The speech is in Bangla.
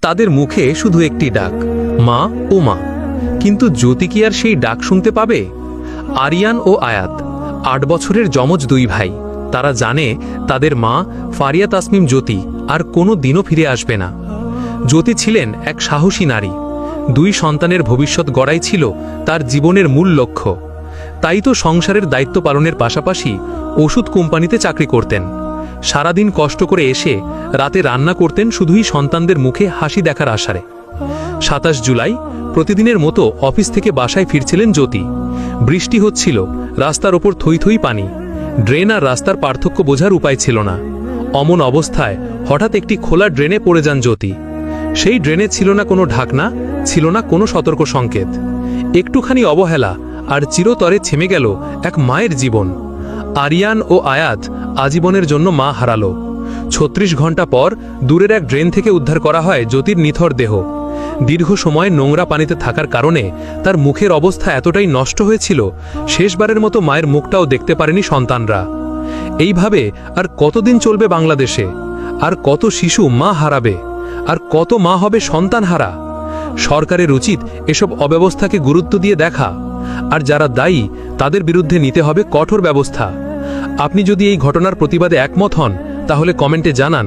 তাদের মুখে শুধু একটি ডাক, মা ও মা। কিন্তু জ্যোতি কি আর সেই ডাক শুনতে পাবে? আরিয়ান ও আয়াত, আট বছরের যমজ দুই ভাই, তারা জানে তাদের মা ফারিয়া তাসমিম জ্যোতি আর কোনো দিনও ফিরে আসবে না। জ্যোতি ছিলেন এক সাহসী নারী। দুই সন্তানের ভবিষ্যৎ গড়াই ছিল তার জীবনের মূল লক্ষ্য। তাই তো সংসারের দায়িত্ব পালনের পাশাপাশি ওষুধ কোম্পানিতে চাকরি করতেন। সারাদিন কষ্ট করে এসে রাতে রান্না করতেন শুধুই সন্তানদের মুখে হাসি দেখার আশারে। সাতাশ জুলাই প্রতিদিনের মতো অফিস থেকে বাসায় ফিরছিলেন জ্যোতি। বৃষ্টি হচ্ছিল, রাস্তার ওপর থই থই পানি। ড্রেন আর রাস্তার পার্থক্য বোঝার উপায় ছিল না। অমন অবস্থায় হঠাৎ একটি খোলা ড্রেনে পড়ে যান জ্যোতি। সেই ড্রেনে ছিল না কোনো ঢাকনা, ছিল না কোনো সতর্ক সংকেত। একটুখানি অবহেলা আর চিরতরে থেমে গেল এক মায়ের জীবন। আরিয়ান ও আয়াত আজীবনের জন্য মা হারালো। ছত্রিশ ঘণ্টা পর দূরের এক ড্রেন থেকে উদ্ধার করা হয় জ্যোতির নিথর দেহ। দীর্ঘ সময় নোংরা পানিতে থাকার কারণে তার মুখের অবস্থা এতটাই নষ্ট হয়েছিল, শেষবারের মতো মায়ের মুখটাও দেখতে পারেনি সন্তানরা। এইভাবে আর কতদিন চলবে বাংলাদেশে? আর কত শিশু মা হারাবে? আর কত মা হবে সন্তান হারা? সরকারের উচিত এসব অব্যবস্থাকে গুরুত্ব দিয়ে দেখা। আর যারা দায়ী, তাদের বিরুদ্ধে নিতে হবে কঠোর ব্যবস্থা। আপনি যদি এই ঘটনার প্রতিবাদে একমত হন তাহলে কমেন্টে জানান।